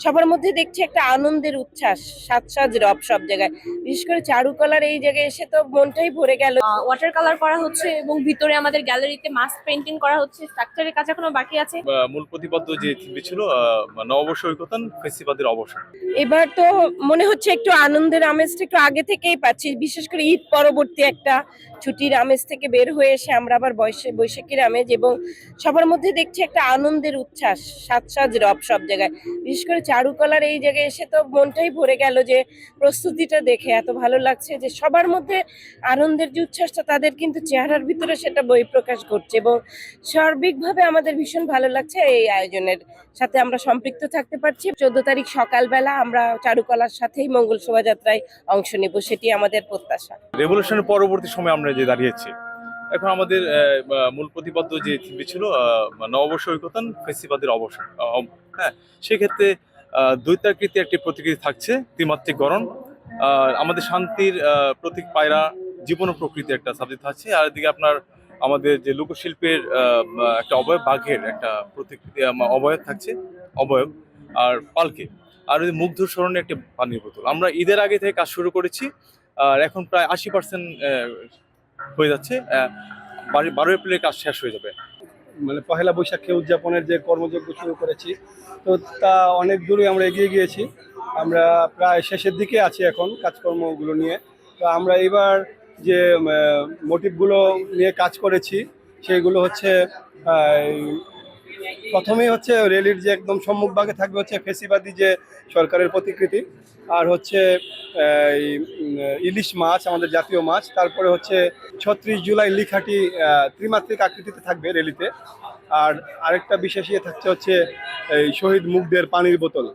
সবার মধ্যে দেখছি একটা আনন্দের উচ্ছ্বাস সাজসাজ রব সব জায়গায়। বিশেষ করে চারুকলার এই জায়গায় এসে তো মনটাই ভরে গেল। ওয়াটার কালার করা হচ্ছে এবং ভিতরে আমাদের গ্যালারিতে মাস্ক পেন্টিং করা হচ্ছে স্ট্রাকচারের কাজ এখনও বাকি আছে। মূল প্রতিপাদ্য যে থিমটি ছিল নববর্ষ ঐকতান ফেসিবাদের অবসান এবার তো মনে হচ্ছে একটু আনন্দের আমেজটা একটু আগে থেকেই পাচ্ছি বিশেষ করে ঈদ পরবর্তী একটা ছুটির আমেজ থেকে বের হয়ে এসে আমরা আবার বৈশা বৈশাখীর আমেজ এবং সবার মধ্যে দেখছি একটা আনন্দের উচ্ছ্বাস সাজসাজ রব সব জায়গায়। বিশেষ করে চারুকলার এই জায়গায় এসে তো মনটাই ভরে গেল যে প্রস্তুতিটা দেখে, এত ভালো লাগছে যে সবার মধ্যে আনন্দের যে উচ্ছ্বাসটা, তাদের কিন্তু চেহারার ভিতরে সেটা বহিঃপ্রকাশ করছে এবং সার্বিকভাবে আমাদের ভীষণ ভালো লাগছে এই আয়োজনের সাথে আমরা সম্পৃক্ত থাকতে পারছি। চোদ্দ তারিখ সকালবেলা আমরা চারুকলার সাথেই মঙ্গল শোভাযাত্রায় অংশ নেব, সেটি আমাদের প্রত্যাশা। রেভলিউশনের পরবর্তী সময় আমরা যে দাঁড়িয়েছি, এখন আমাদের মূল প্রতিপাদ্য যে ছিল নববর্ষ ঐকতান ফেসিবাদের অবসান হ্যাঁ সেক্ষেত্রে দ্বৈতাকৃতি একটি প্রতিকৃতি থাকছে, ত্রিমাত্রিক গরণ আমাদের শান্তির প্রতীক পায়রা জীবন প্রকৃতি একটা সাবজেক্ট থাকছে আর এদিকে আপনার আমাদের যে লোকশিল্পের একটা অবয়ব, বাঘের একটা প্রতিকৃতি অবয়ব থাকছে, অবয়ব, আর পালকে। আর ওই মুগ্ধ স্মরণে একটা পানির বোতল। আমরা ঈদের আগে থেকে কাজ শুরু করেছি, আর এখন প্রায় আশি পার্সেন্ট হয়ে যাচ্ছে বারো এপ্রিলের কাজ শেষ হয়ে যাবে। মানে পহেলা বৈশাখে উদযাপনের যে কর্মযজ্ঞ শুরু করেছি, তো তা অনেক দূরে আমরা এগিয়ে গিয়েছি। আমরা প্রায় শেষের দিকে আছি এখন কাজকর্মগুলো নিয়ে। তো আমরা এবার যে মোটিভগুলো নিয়ে কাজ করেছি, সেগুলো হচ্ছে প্রথমেই হচ্ছে রেলির যে একদম সম্মুখভাগে থাকবে হচ্ছে ফেসিবাদী যে সরকারের প্রতিকৃতি, আর হচ্ছে ইলিশ মাছ, আমাদের জাতীয় মাছ। তারপরে হচ্ছে ছত্রিশ জুলাই লিখাটি ত্রিমাত্রিক আকৃতিতে থাকবে রেলিতে। আর আরেকটা বিশেষ ইয়ে থাকছে হচ্ছে, এই শহীদ মুখদের পানির বোতল।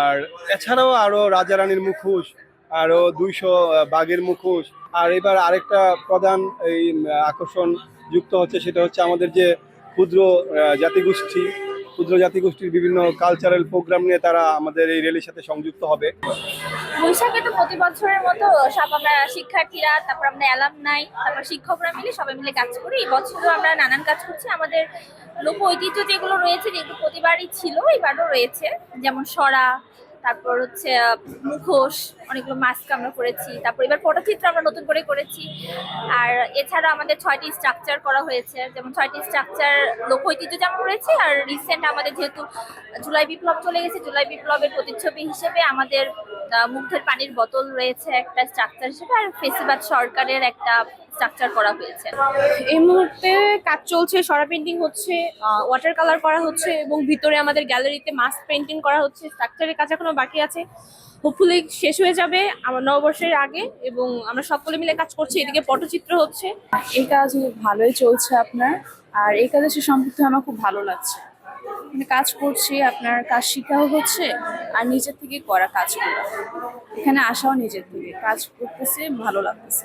আর এছাড়াও আরও রাজা রানীর মুখোশ আরও দুইশো বাঘের মুখোশ। আর এবার আরেকটা প্রধান, এই আকর্ষণ যুক্ত হচ্ছে সেটা হচ্ছে আমাদের যে ক্ষুদ্র জাতিগোষ্ঠী, ক্ষুদ্র জাতিগোষ্ঠীর বিভিন্ন কালচারাল প্রোগ্রাম নিয়ে তারা আমাদের এই রেলির সাথে সংযুক্ত হবে। বৈশাখে তো প্রতি বছরের মতো সব আমরা শিক্ষার্থীরা, তারপর আমরা অ্যালাম নাই তারপর শিক্ষকরা মিলে সবাই মিলে কাজ করি। এই বছরও আমরা নানান কাজ করছি। আমাদের লোক ঐতিহ্য যেগুলো রয়েছে, যেগুলো প্রতিবারই ছিল, এবারও রয়েছে। যেমন সরা তারপর হচ্ছে মুখোশ, অনেকগুলো মাস্ক আমরা করেছি তারপর এবার পটচিত্র আমরা নতুন করে করেছি। আর এছাড়া আমাদের ছয়টি স্ট্রাকচার করা হয়েছে। যেমন ছয়টি স্ট্রাকচার লোক ঐতিহ্য যেমন রয়েছে আর রিসেন্ট আমাদের যেহেতু জুলাই বিপ্লব চলে গেছে, জুলাই বিপ্লবের প্রতিচ্ছবি হিসেবে আমাদের মুগ্ধের পানির বোতল রয়েছে একটা স্ট্রাকচার হিসেবে, আর ফেসিবাদ সরকারের একটা স্ট্রাকচার করা হয়েছে। এই মুহূর্তে কাজ চলছে, সরা পেন্টিং হচ্ছে ওয়াটার কালার করা হচ্ছে এবং ভিতরে আমাদের গ্যালারিতে মাস্ক পেন্টিং করা হচ্ছে স্ট্রাকচারের কাজ এখনও বাকি আছে। হোপফুলি শেষ হয়ে যাবে আমার নববর্ষের আগে এবং আমরা সকলে মিলে কাজ করছি, এদিকে পটচিত্র হচ্ছে। এই কাজ ভালোই চলছে আপনার, আর এই কাজের সাথে সম্পৃক্ত আমার খুব ভালো লাগছে। মানে কাজ করছি, আপনার কাজ শেখাও হচ্ছে, আর নিজের থেকে করা কাজগুলো। এখানে আসাও নিজের থেকে, কাজ করতেছে, ভালো লাগতেছে।